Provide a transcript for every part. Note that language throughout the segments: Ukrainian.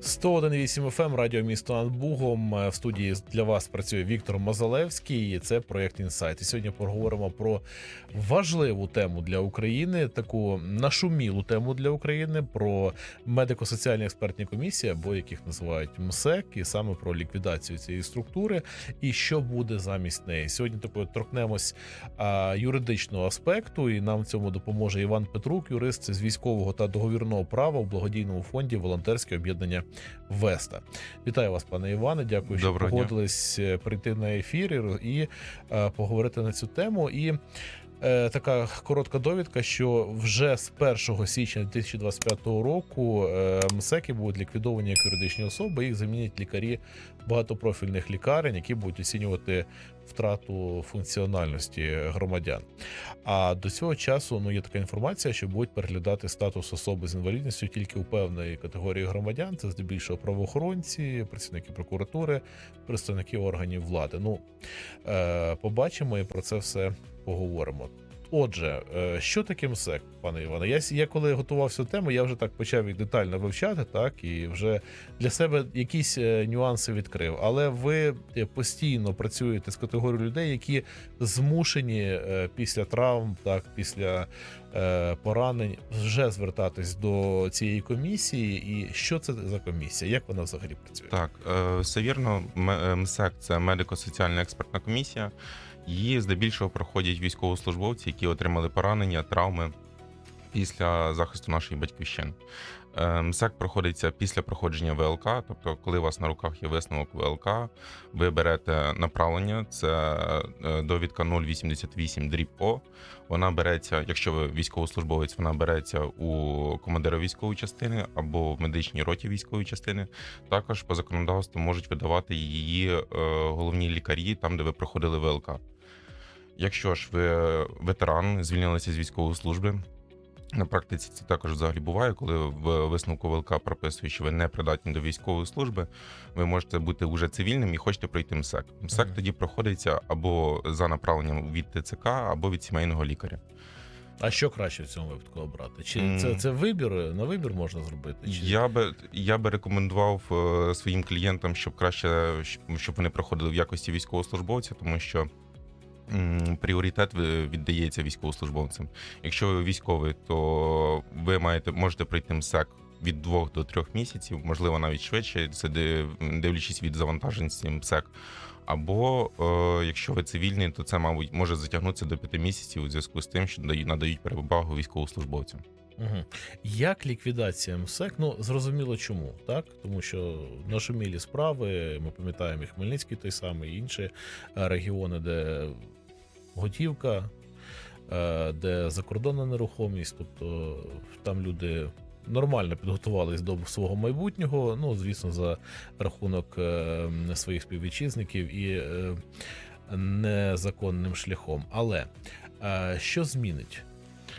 101.8 FM, радіо місто над Бугом. Е, В студії для вас працює Віктор Мозалевський. і Це проєкт інсайт. І сьогодні поговоримо про важливу тему для України, таку нашумілу тему для України про медико-соціальні експертні комісії, або яких називають МСЕК, і саме про ліквідацію цієї структури і що буде замість неї. Сьогодні такою торкнемось а, юридичного аспекту, і нам в цьому допоможе Іван Петрук, юрист з військового та договірного права у благодійному фонді волонтерське об'єднання Веста. Вітаю вас, пане Іване. Дякую, що Доброго погодились е, прийти на ефір і, і е, поговорити на цю тему. І е, така коротка довідка, що вже з 1 січня 2025 року е, МСЕКи будуть ліквідовані як юридичні особи. Їх замінять лікарі багатопрофільних лікарень, які будуть оцінювати втрату функціональності громадян. А до цього часу ну є така інформація, що будуть переглядати статус особи з інвалідністю тільки у певної категорії громадян. Це здебільшого правоохоронці, працівники прокуратури, представники органів влади. Ну е, побачимо і про це все поговоримо. Отже, е, що таке МСЕК, пане Іване? Я, я коли готував цю тему, я вже так почав їх детально вивчати, так і вже для себе якісь е, нюанси відкрив. Але ви е, постійно працюєте з категорією людей, які змушені після травм, так після поранень, вже звертатись до цієї комісії. І що це за комісія? Як вона взагалі працює? Так, все вірно. МСЕК це медико-соціальна експертна комісія. Її здебільшого проходять військовослужбовці, які отримали поранення, травми після захисту нашої батьківщини. МСЕК проходиться після проходження ВЛК, тобто, коли у вас на руках є висновок ВЛК, ви берете направлення, це е, довідка 088 дріб О. Вона береться, якщо ви військовослужбовець, вона береться у командира військової частини або в медичній роті військової частини. Також по законодавству можуть видавати її е, головні лікарі там, де ви проходили ВЛК. Якщо ж ви ветеран, звільнилися з військової служби. На практиці це також взагалі буває, коли в висновку ВЛК прописує, що ви не придатні до військової служби, ви можете бути уже цивільним і хочете пройти МСЕК. МСЕК Мгм. тоді проходиться або за направленням від ТЦК, або від сімейного лікаря. А що краще в цьому випадку обрати? Чи це, це вибір на вибір можна зробити? Чи Я би я би рекомендував е, своїм клієнтам, щоб краще щоб вони проходили в якості військовослужбовця, тому що пріоритет віддається військовослужбовцям. Якщо ви військовий, то ви маєте можете пройти МСЕК від двох до трьох місяців, можливо, навіть швидше. Це дивлячись від завантаженості МСЕК. Або е, якщо ви цивільний, то це, мабуть, може затягнутися до п'яти місяців у зв'язку з тим, що дають- надають перевагу військовослужбовцям. Угу. Як ліквідація МСЕК? Ну зрозуміло чому, так? Тому що нашумілі справи, ми пам'ятаємо і Хмельницький той самий, і інші е, регіони, де готівка, е, де закордонна нерухомість, тобто там люди. Нормально підготувались до свого майбутнього, ну звісно, за рахунок е, своїх співвітчизників і е, незаконним шляхом. Але що змінить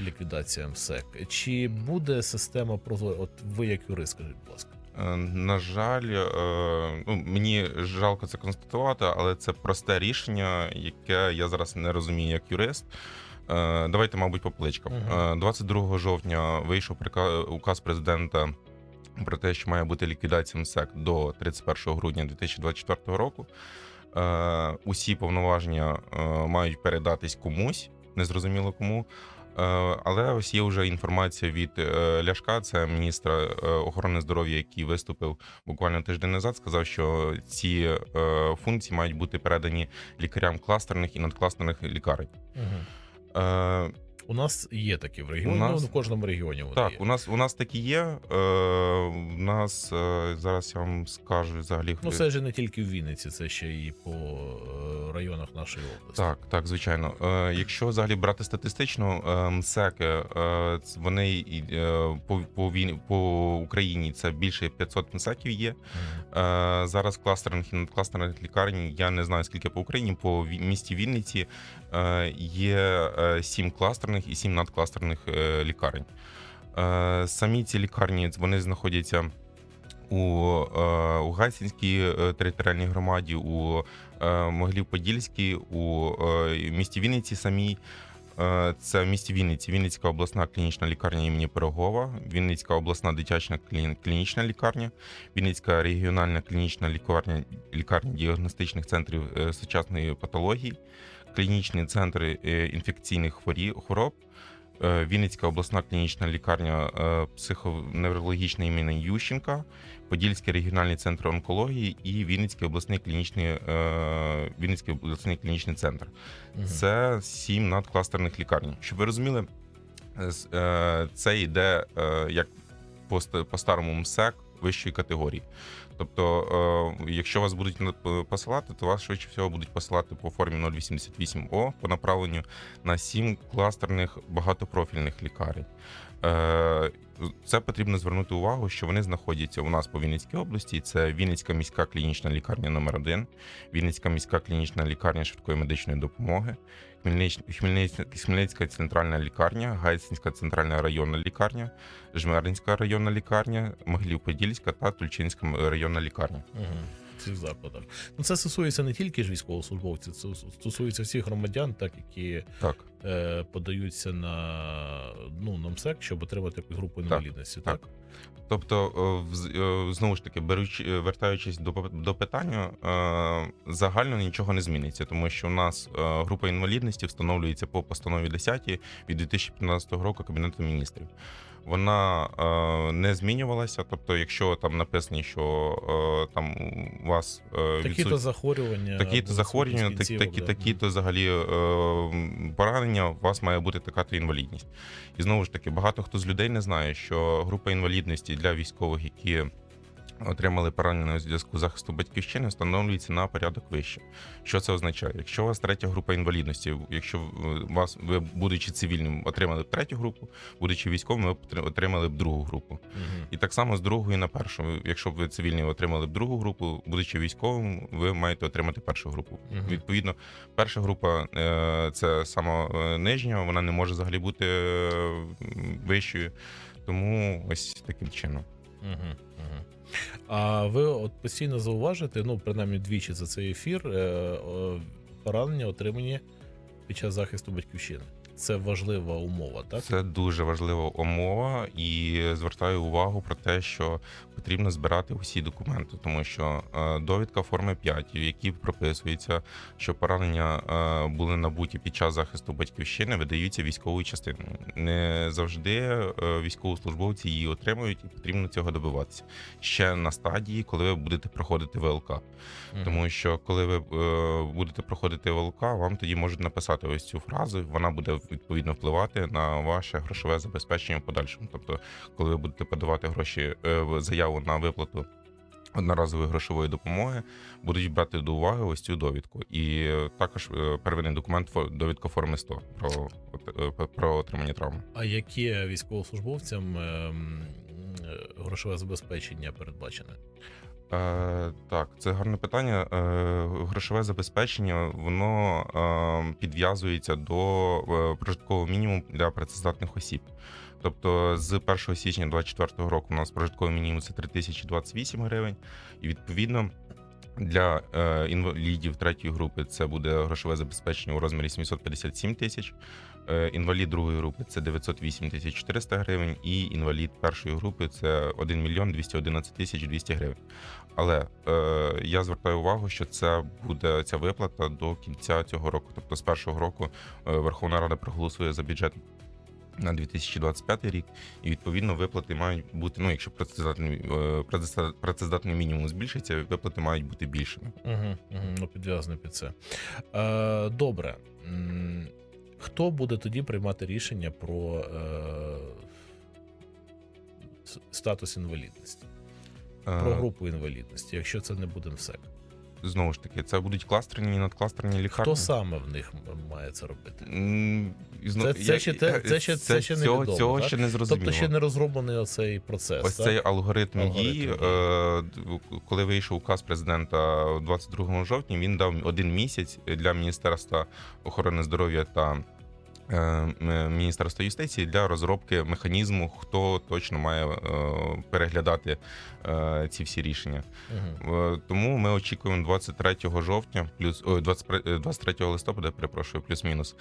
ліквідація МСЕК? Чи буде система прозора? От ви як юрист, скажіть, будь ласка. Е, На жаль, е, ну, мені жалко це констатувати, але це просте рішення, яке я зараз не розумію як юрист. Е, Давайте, мабуть, по плечкам. Мгм. Е, 22 жовтня вийшов указ президента про те, що має бути ліквідація МСЕК до 31 грудня 2024 року. Усі повноваження мають передатись комусь, незрозуміло кому. Е, Але ось є вже інформація від е, Ляшка, це міністра е, охорони здоров'я, який виступив буквально тиждень назад. Сказав, що ці функції мають бути передані лікарям кластерних і надкластерних лікарень. Угу. Е, У нас є такі в регіоні. У нас- Ну, в кожному регіоні вони Так, є. у нас у нас такі є. Е, У нас зараз я вам скажу взагалі. Ну, це ж не тільки в Вінниці, це ще і по районах нашої області. Так, так, звичайно. Е, якщо взагалі брати статистично, е, МСЕКи, е, вони е, по, по, війні, по Україні це більше 500 МСЕКів є. Е, зараз кластерних і надкластерних лікарень, я не знаю скільки по Україні, по місті Вінниці е, є 7 кластерних і 7 надкластерних е, лікарень. Е, Самі ці лікарні вони знаходяться у, е, у Гайсинській е, територіальній громаді, у е, Могилів-Подільській, у е, місті Вінниці самій. Е, Це в місті Вінниці, Вінницька обласна клінічна лікарня імені Пирогова, Вінницька обласна дитяча клінічна лікарня, Вінницька регіональна клінічна лікарня, лікарня діагностичних центрів сучасної патології, клінічні центри інфекційних хвороб. Е, Вінницька обласна клінічна лікарня е, психоневрологічна імені Ющенка, Подільський регіональний центр онкології і Вінницький обласний клінічний, е, Вінницький обласний клінічний центр. Це сім надкластерних лікарень. Щоб ви розуміли, це йде як по старому МСЕК вищої категорії. Тобто, е, якщо вас будуть посилати, то вас швидше всього будуть посилати по формі 088О по направленню на сім кластерних багатопрофільних лікарень. Е, Це потрібно звернути увагу, що вони знаходяться у нас по Вінницькій області. Це Вінницька міська клінічна лікарня номер 1 Вінницька міська клінічна лікарня швидкої медичної допомоги, Хмельнич- Хмельниць- Хмельницька центральна лікарня, Гайсинська центральна районна лікарня, Жмеринська районна лікарня, Могилів-Подільська та Тульчинська районна лікарня. В цих закладах. Ну, це стосується не тільки ж військовослужбовців, це стосується всіх громадян, так які Так, е, подаються на, ну, на МСЕК, щоб отримати групу інвалідності. Так. так. Тобто, е, е, знову ж таки, беручи, е, вертаючись до, до питання, е, загально нічого не зміниться, тому що у нас група інвалідності встановлюється по постанові 10 від 2015 року Кабінету міністрів. Вона е, не змінювалася. Тобто, якщо там написано, що е, там у вас е, Такі-то захворювання. Такі-то захворювання, так, такі, да. такі то взагалі е, поранення, у вас має бути така то інвалідність. І знову ж таки, багато хто з людей не знає, що група інвалідності для військових, які отримали поранення у зв'язку захисту батьківщини, встановлюється на порядок вище. Що це означає? Якщо у вас третя група інвалідності, якщо е, вас ви, будучи цивільним, отримали б третю групу, будучи військовим, ви отримали б другу групу. Мгм. І так само з другої на першу. Якщо б ви цивільні отримали б другу групу, будучи військовим, ви маєте отримати першу групу. Мгм. Відповідно, перша група е, це сама е, нижня, вона не може взагалі бути вищою. Тому ось таким чином. Мгм, мгм. А ви от постійно зауважите, ну, принаймні двічі за цей ефір, е, поранення отримані під час захисту батьківщини. Це важлива умова, так? Це дуже важлива умова, і звертаю увагу про те, що потрібно збирати усі документи, тому що е, довідка форми 5, в якій прописується, що поранення е, були набуті під час захисту батьківщини, видаються військовою частиною. Не завжди е, військовослужбовці її отримують, і потрібно цього добиватися ще на стадії, коли ви будете проходити ВЛК. Тому що коли ви будете проходити ВЛК, вам тоді можуть написати ось цю фразу. Вона буде відповідно впливати на ваше грошове забезпечення в подальшому. Тобто, коли ви будете подавати гроші е, в заяву на виплату. Одноразової грошової допомоги будуть брати до уваги ось цю довідку, і також е, первинний документ довідка форми 100 про, е, про отримання травми. А яке військовослужбовцям ем, грошове забезпечення передбачене? Е, так, це гарне питання. Е, грошове забезпечення воно е, підв'язується до е, прожиткового мінімуму для працездатних осіб. Тобто з 1 січня 2024 року у нас прожитковий мінімум це 3028 гривень, і відповідно. Для е, інвалідів третьої групи це буде грошове забезпечення у розмірі 757 тисяч. Е, інвалід другої групи це 908 тисяч 400 гривень, і інвалід першої групи це 1 мільйон 211 тисяч 200 гривень. Але е, я звертаю увагу, що це буде ця виплата до кінця цього року. Тобто з першого року е, Верховна Рада проголосує за бюджет на 2025 рік, і відповідно виплати мають бути. Ну, якщо працездатний, е, працездатний мінімум збільшиться, виплати мають бути більшими. Угу, угу, ну, підв'язано під це. Е, добре. Хто буде тоді приймати рішення про е, статус інвалідності, про Е, групу інвалідності, якщо це не буде МСЕК? Знову ж таки, це будуть кластерні і надкластерні лікарні. Хто саме в них має це робити? Це- це ще те- це ще- це ще цього, невідомо, цього так? ще не зрозуміло. Тобто ще не розроблений оцей процес. Ось так? цей алгоритм, Алгоритм дій, е, коли вийшов указ президента 22 жовтня, він дав один місяць для Міністерства охорони здоров'я та Міністерства юстиції для розробки механізму, хто точно має е, переглядати е, ці всі рішення. Е, Тому ми очікуємо 23 жовтня, плюс ой, 20 е, 23 листопада, перепрошую, плюс-мінус.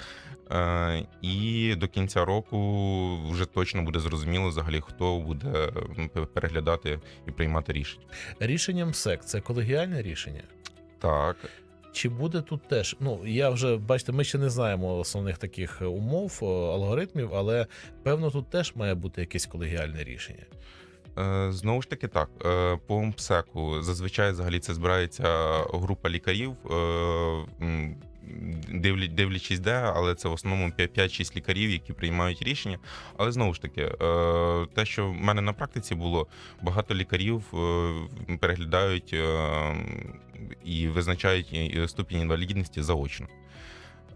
Е, І до кінця року вже точно буде зрозуміло взагалі, хто буде переглядати і приймати рішення. Рішення МСЕК це колегіальне рішення. Так, Чи буде тут теж? Ну я вже бачите, ми ще не знаємо основних таких умов, алгоритмів, але певно тут теж має бути якесь колегіальне рішення. Е, Знову ж таки, так е, по МПСЕКу зазвичай взагалі це збирається група лікарів, е, дивлячись де, але це в основному 5-6 лікарів, які приймають рішення. Але знову ж таки, е, те, що в мене на практиці було, багато лікарів е, переглядають е, і визначають ступінь інвалідності заочно.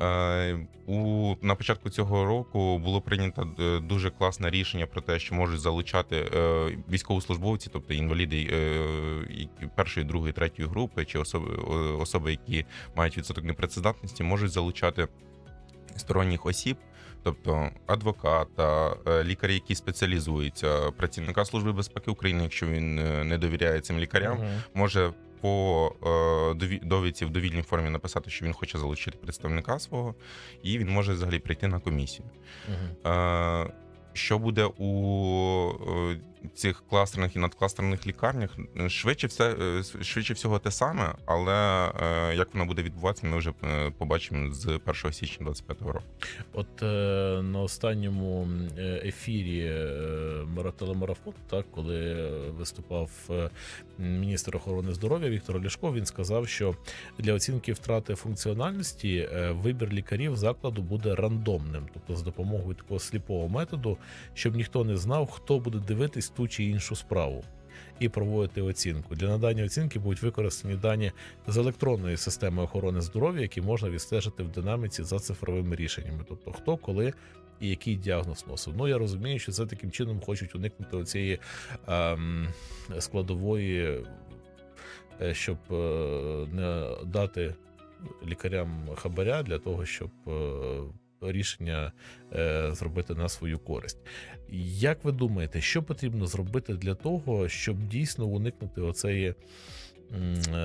Е, У на початку цього року було прийнято е, дуже класне рішення про те, що можуть залучати е, військовослужбовці, тобто інваліди е, першої, другої, третьої групи, чи особи, особи, які мають відсоток непрацездатності, можуть залучати сторонніх осіб. Тобто адвоката, лікарі, які спеціалізуються, працівника служби безпеки України, якщо він не довіряє цим лікарям, Мгм. може по е, довідці в довільній формі написати, що він хоче залучити представника свого, і він може взагалі прийти на комісію. Е, Що буде у е, цих кластерних і надкластерних лікарнях? Швидше все е, швидше всього те саме, але е, як воно буде відбуватися, ми вже е, побачимо з 1 січня 2025 року. От е, на останньому е, ефірі е, мара- телемарафону, так коли виступав е, міністр охорони здоров'я Віктор Ляшко, він сказав, що для оцінки втрати функціональності е, вибір лікарів закладу буде рандомним, тобто з допомогою такого сліпого методу, щоб ніхто не знав, хто буде дивитись ту чи іншу справу. І проводити оцінку для надання оцінки будуть використані дані з електронної системи охорони здоров'я, які можна відстежити в динаміці за цифровими рішеннями. Тобто хто, коли і який діагноз носив. Ну я розумію, що це таким чином хочуть уникнути оцієї ем, складової, е, щоб е, не дати лікарям хабаря для того, щоб е, рішення е, зробити на свою користь. Як ви думаєте, що потрібно зробити для того, щоб дійсно уникнути оцеї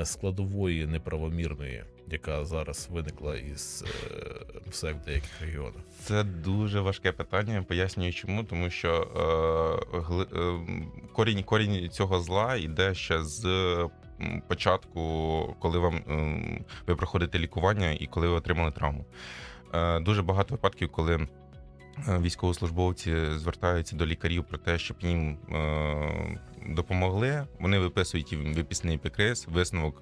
складової неправомірної, яка зараз виникла із е, МСЕК в деяких регіонах? Це дуже важке питання. Пояснюю, чому, тому що е, е, корінь, корінь цього зла йде ще з початку, коли вам ви проходите лікування і коли ви отримали травму. Е, дуже багато випадків, коли е, військовослужбовці звертаються до лікарів про те, щоб їм е, допомогли. Вони виписують їм виписний епікриз, висновок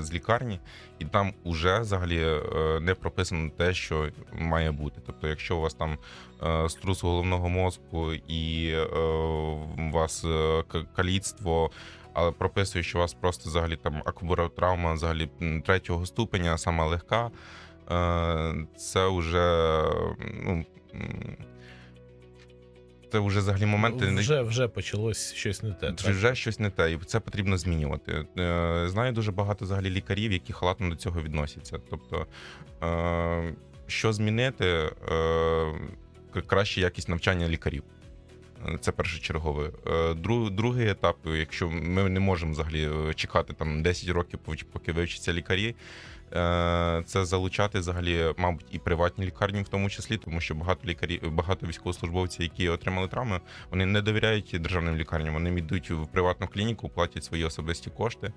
з лікарні, і там уже взагалі не прописано те, що має бути. Тобто, якщо у вас там струс головного мозку і у вас каліцтво. Але прописує, що у вас просто взагалі там акубаротравма взагалі третього ступеня, сама легка. Е, Це вже ну, це вже взагалі моменти вже, вже почалось щось не те. вже, вже щось не те, і це потрібно змінювати. Е, Знаю дуже багато взагалі лікарів, які халатно до цього відносяться. Тобто, е, що змінити, краще якість навчання лікарів. Це першочергове. Е, Другий етап, якщо ми не можемо взагалі е, чекати там 10 років, поки- вивчаться лікарі, е, це залучати взагалі, мабуть, і приватні лікарні, в тому числі, тому що багато лікарів, багато військовослужбовців, які отримали травми, вони не довіряють державним лікарням. Вони йдуть в приватну клініку, платять свої особисті кошти,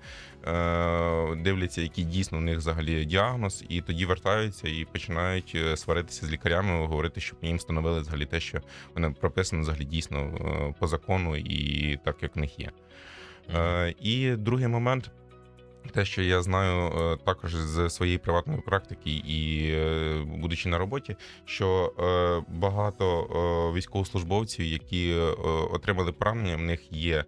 дивляться, який дійсно у них взагалі діагноз, і тоді вертаються і починають сваритися з лікарями, говорити, щоб їм встановили взагалі те, що вони прописано взагалі дійсно е, по закону і так, як в них є. Е, І другий момент. Те, що я знаю е, також з своєї приватної практики і будучи на роботі, що багато військовослужбовців, які отримали поранення, в них є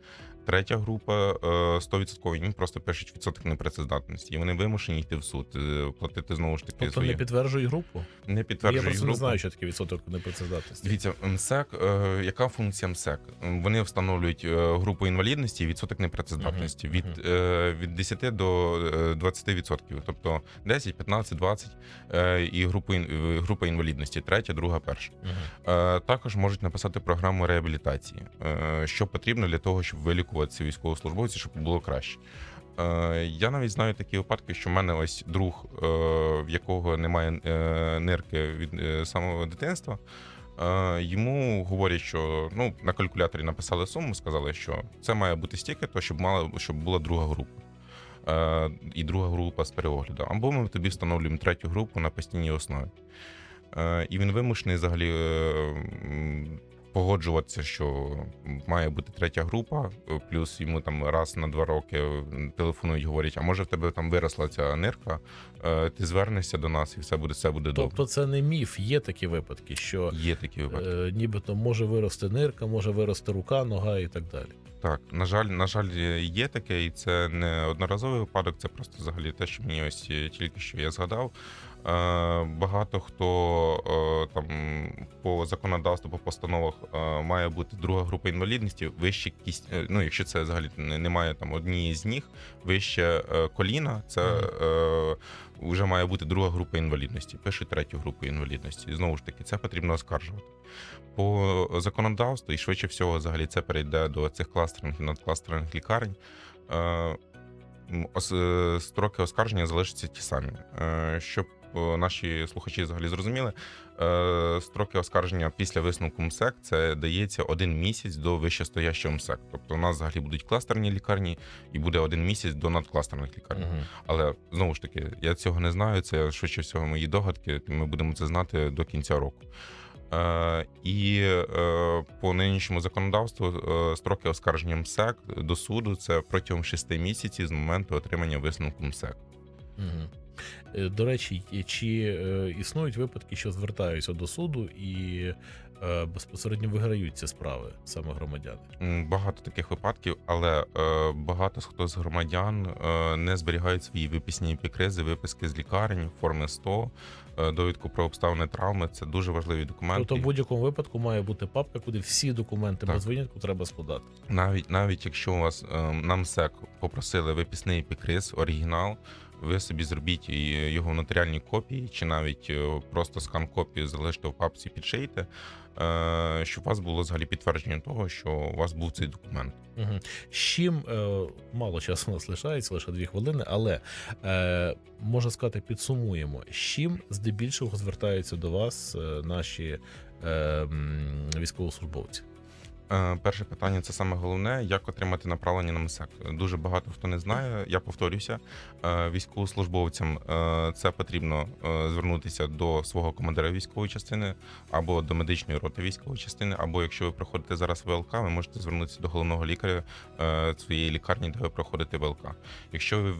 Третя група е, 100% їм просто пишуть відсоток непрацездатності, і вони вимушені йти в суд, е, платити знову ж таки Тобто свої не підтверджують групу? не Я просто групу. не знаю, що таке відсоток непрацездатності. Дивіться, МСЕК, е, яка функція МСЕК? Вони встановлюють е, групу інвалідності і відсоток непрацездатності Мгм, від, е, від 10 до е, 20%. Тобто 10, 15, 20 е, і е, група інвалідності, третя, друга, перша. Е, Також можуть написати програму реабілітації, е, що потрібно для того, щоб вилікуватися військовослужбовці, щоб було краще. Е, Я навіть знаю такі випадки, що в мене ось друг, е, в якого немає е, нирки від самого дитинства. Йому говорять, що ну на калькуляторі написали суму, сказали, що це має бути стільки, то щоб мала щоб була друга група. І друга група з переогляду. Або ми тобі встановлюємо третю групу на постійній основі. І він вимушений взагалі погоджуватися, що має бути третя група, е, плюс йому там раз на два роки телефонують, говорять, а може в тебе там виросла ця нирка, е, ти звернешся до нас і все буде, все буде добре. Тобто це не міф, є такі випадки, що Є такі випадки. е, нібито може вирости нирка, може вирости рука, нога і так далі. Так, на жаль, на жаль, є таке, і це не одноразовий випадок, це просто взагалі те, що мені ось е, тільки що я згадав. Е, Багато хто е, там по законодавству, по постановах е, має бути друга група інвалідності, вище кість, ну якщо це взагалі немає там однієї з ніг, вище коліна, це е, вже має бути друга група інвалідності. Пише третю групу інвалідності. І знову ж таки, це потрібно оскаржувати. По законодавству, і швидше всього, взагалі, це перейде до цих кластерних і надкластерних лікарень. Е, Строки оскарження залишаться ті самі. Щоб наші слухачі взагалі зрозуміли, е, строки оскарження після висновку МСЕК це дається один місяць до вищестоящого МСЕК. Тобто у нас взагалі будуть кластерні лікарні і буде один місяць до надкластерних лікарень. Мгм. Але знову ж таки, я цього не знаю. Це швидше всього мої догадки. Ми будемо це знати до кінця року. Е, і е, по нинішньому законодавству е, строки оскарження МСЕК до суду це протягом шести місяців з моменту отримання висновку МСЕК. Мгм. Е, До речі, чи е, існують випадки, що звертаються до суду і е, безпосередньо виграють ці справи саме громадяни? Багато таких випадків, але багато хто з громадян не зберігають свої виписні епікризи, виписки з лікарень, форми 100, е, довідку про обставини травми. Це дуже важливі документи. Тобто, в будь-якому випадку має бути папка, куди всі документи Так. без винятку треба складати. Навіть навіть якщо у вас е, на МСЕК попросили виписний епікриз, оригінал, ви собі зробіть його в нотаріальній копії, чи навіть е, просто скан копію залиште в папці, підшийте, е, щоб у вас було взагалі підтвердження того, що у вас був цей документ. Угу. З чим е, мало часу у нас лишається, лише дві хвилини, але можна сказати, підсумуємо, з чим здебільшого звертаються до вас наші військовослужбовці. Е, Перше питання це саме головне, як отримати направлення на МСЕК. Дуже багато хто не знає. Я повторюся, е, військовослужбовцям е, це потрібно звернутися до свого командира військової частини або до медичної роти військової частини. Або якщо ви проходите зараз ВЛК, ви можете звернутися до головного лікаря своєї лікарні, де ви проходите ВЛК. Якщо ви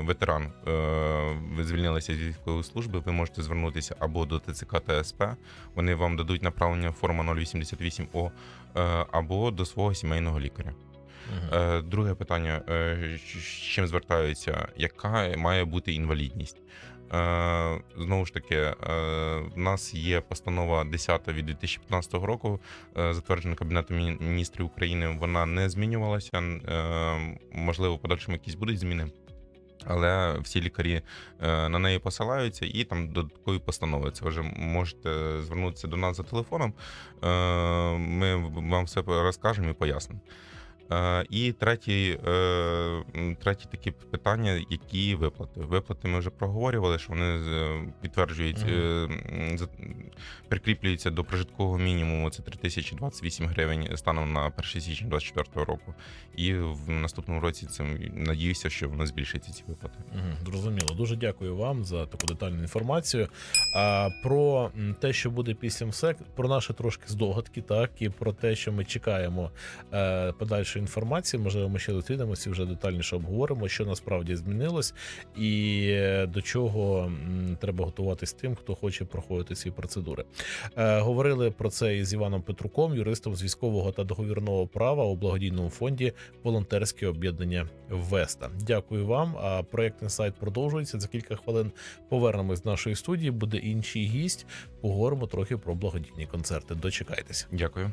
ветеран, ви звільнилися з військової служби, ви можете звернутися або до ТЦК та СП. Вони вам дадуть направлення форма 088 О або до свого сімейного лікаря. Е, Друге питання: е, з чим звертаються? Яка має бути інвалідність? Е, Знову ж таки, в нас є постанова 10 від 2015 року, затверджена Кабінетом міністрів України. Вона не змінювалася. Можливо, в подальшому якісь будуть зміни. Але всі лікарі е, на неї посилаються, і там додаткові постанови. Це вже можете звернутися до нас за телефоном. Е, Ми вам все розкажемо і пояснимо. Е, І третє, е, третє такі питання, які виплати. Виплати ми вже проговорювали, що вони е, підтверджують, за- прикріплюються до прожиткового мінімуму. Це 3028 гривень станом на 1 січня 2024 року. І в наступному році це надіюся, що воно збільшиться ці виплати. Мгм, Зрозуміло. Дуже дякую вам за таку детальну інформацію. А про те, що буде після МСЕК, про наші трошки здогадки, так і про те, що ми чекаємо е, подальшої більше інформації. Можливо, ми ще зустрінемося вже детальніше обговоримо, що насправді змінилось, і е, до чого треба готуватись тим, хто хоче проходити ці процедури. Е, говорили про це із Іваном Петруком, юристом з військового та договірного права у благодійному фонді Волонтерське об'єднання Веста. Дякую вам. А проект інсайт продовжується за кілька хвилин. Повернемось до нашої студії. Буде інший гість. Поговоримо трохи про благодійні концерти. Дочекайтеся. Дякую.